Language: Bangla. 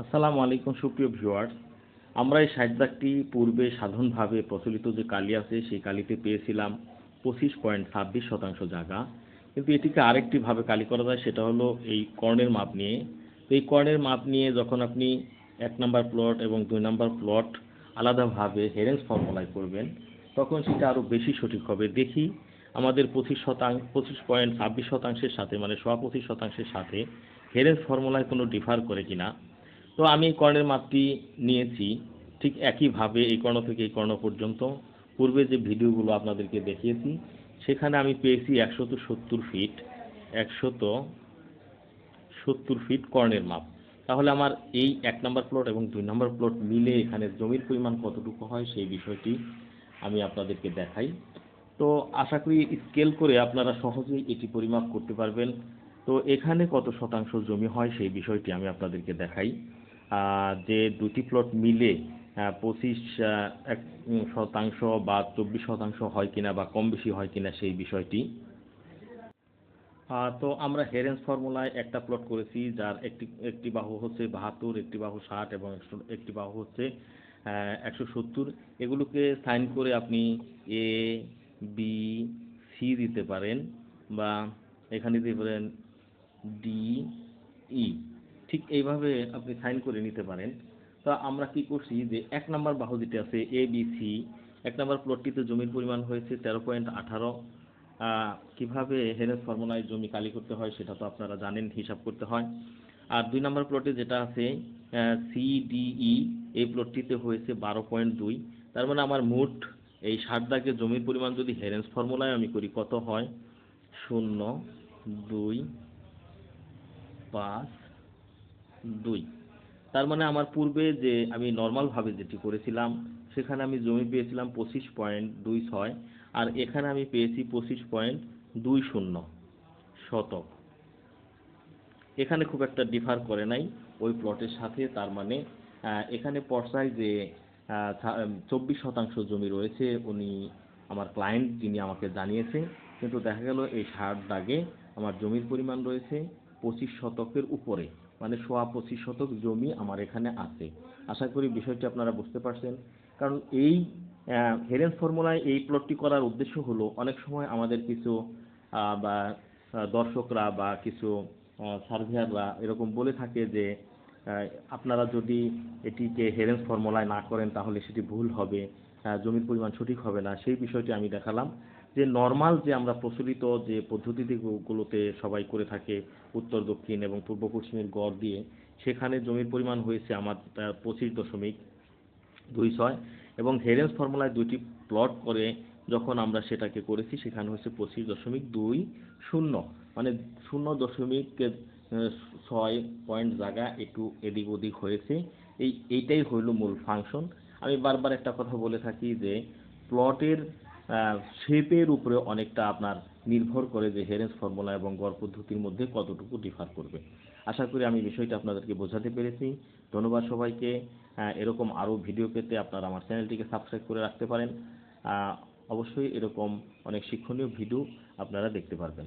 আসসালামু আলাইকুম, সুপ্রিয় ভিউয়ার্স। আমরা এই ষাট দাগটি পূর্বে সাধারণভাবে প্রচলিত যে কালি আছে, সেই কালিতে পেয়েছিলাম পঁচিশ পয়েন্ট ছাব্বিশ শতাংশ জায়গা। কিন্তু এটিকে আরেকটিভাবে কালি করা যায়, সেটা হলো এই কর্ণের মাপ নিয়ে। তো এই কর্ণের মাপ নিয়ে যখন আপনি এক নাম্বার প্লট এবং দুই নাম্বার প্লট আলাদাভাবে হেরেন্স ফর্মুলায় করবেন, তখন সেটা আরও বেশি সঠিক হবে। দেখি আমাদের পঁচিশ শতাংশ পঁচিশ পয়েন্ট ছাব্বিশ শতাংশের সাথে মানে সোয়া পঁচিশ শতাংশের সাথে হেরেন্স ফর্মুলায় কোনো ডিফার করে কিনা। তো আমি কর্ণের মাপটি নিয়েছি ঠিক একইভাবে এই কর্ণ থেকে এই কর্ণ পর্যন্ত। পূর্বে যে ভিডিওগুলো আপনাদেরকে দেখিয়েছি, সেখানে আমি পেয়েছি একশত সত্তর ফিট একশত সত্তর ফিট কর্ণের মাপ। তাহলে আমার এই এক নম্বর প্লট এবং দুই নম্বর প্লট মিলে এখানে জমির পরিমাণ কতটুকু হয় সেই বিষয়টি আমি আপনাদেরকে দেখাই। তো আশা করি স্কেল করে আপনারা সহজেই এটি পরিমাপ করতে পারবেন। তো এখানে কত শতাংশ জমি হয় সেই বিষয়টি আমি আপনাদেরকে দেখাই। যে দুটি প্লট মিলে পঁচিশ এক শতাংশ বা চব্বিশ শতাংশ হয় কিনা বা কম বেশি হয় কিনা সেই বিষয়টি। তো আমরা হেরেন্স ফর্মুলায় একটা প্লট করেছি, যার একটি একটি বাহু হচ্ছে বাহাত্তর, একটি বাহু ষাট এবং একটি বাহু হচ্ছে একশো সত্তর। এগুলোকে সাইন করে আপনি এ বি সি দিতে পারেন বা এখানে দিতে পারেন ডি ই ঠিক এইভাবে আপনি সাইন করে নিতে পারেন। তো আমরা কি করছি যে এক নাম্বার বাহু যেটা আছে এ বি সি এক নাম্বার প্লটটিতে জমির পরিমাণ হয়েছে তেরো পয়েন্ট আঠারো। কীভাবে হেরেস ফর্মুলায় জমি কালি করতে হয় সেটা তো আপনারা জানেন, হিসাব করতে হয়। আর দুই নম্বর প্লটে যেটা আছে সি ডি ই এই প্লটটিতে হয়েছে বারো পয়েন্ট দুই। তার মানে আমার মোট এই ষাট দাগে জমির পরিমাণ যদি হেরেন্স ফর্মুলায় আমি করি কত হয়? শূন্য, দুই, পাঁচ দুই। তার মানে আমার পূর্বে যে আমি নর্মালভাবে যেটি করেছিলাম, সেখানে আমি জমি পেয়েছিলাম পঁচিশ পয়েন্ট দুই ছয়, আর এখানে আমি পেয়েছি পঁচিশ পয়েন্ট দুই শূন্য শতক। এখানে খুব একটা ডিফার করে নাই ওই প্লটের সাথে, তার মানে এখানে পর্সায় যে চব্বিশ শতাংশ জমি রয়েছে, উনি আমার ক্লায়েন্ট যিনি আমাকে জানিয়েছে, কিন্তু দেখা গেল এই ষাট দাগে আমার জমির পরিমাণ রয়েছে পঁচিশ শতকের উপরে। মানে সোয়া পঁচিশ শতক জমি আমার এখানে আছে। আশা করি বিষয়টি আপনারা বুঝতে পারছেন। কারণ এই হেরেন্স ফর্মুলায় এই প্লটটি করার উদ্দেশ্য হলো অনেক সময় আমাদের কিছু বা দর্শকরা বা কিছু সার্ভেয়াররা এরকম বলে থাকে যে আপনারা যদি এটিকে হেরেন্স ফর্মুলায় না করেন তাহলে সেটি ভুল হবে জমির পরিমাণ সঠিক হবে না। সেই বিষয়টি আমি দেখালাম। যে নর্মাল যে আমরা প্রচলিত যে পদ্ধতিগুলোতে সবাই করে থাকে উত্তর, দক্ষিণ এবং পূর্ব পশ্চিমের গড় দিয়ে, সেখানে জমির পরিমাণ হয়েছে আমার পঁচিশ দশমিক দুই ছয় এবং হেরেন্স ফর্মুলায় দুইটি প্লট করে যখন আমরা সেটাকে করেছি, সেখানে হচ্ছে পঁচিশ দশমিক দুই শূন্য। মানে শূন্য দশমিক ছয় পয়েন্ট জায়গা একটু এদিক ওদিক হয়েছে। এই, এইটাই হইল মূল ফাংশন আমি বারবার একটা কথা বলে থাকি যে প্লটের শেপের উপরে অনেকটা আপনার নির্ভর করে যে হেরেন্স ফর্মুলা এবং গড় পদ্ধতির মধ্যে কতটুকু ডিফার করবে। আশা করি আমি বিষয়টা আপনাদেরকে বোঝাতে পেরেছি। ধন্যবাদ সবাইকে। এরকম আরও ভিডিও পেতে আপনারা আমার চ্যানেলটিকে সাবস্ক্রাইব করে রাখতে পারেন। অবশ্যই এরকম অনেক শিক্ষণীয় ভিডিও আপনারা দেখতে পারবেন।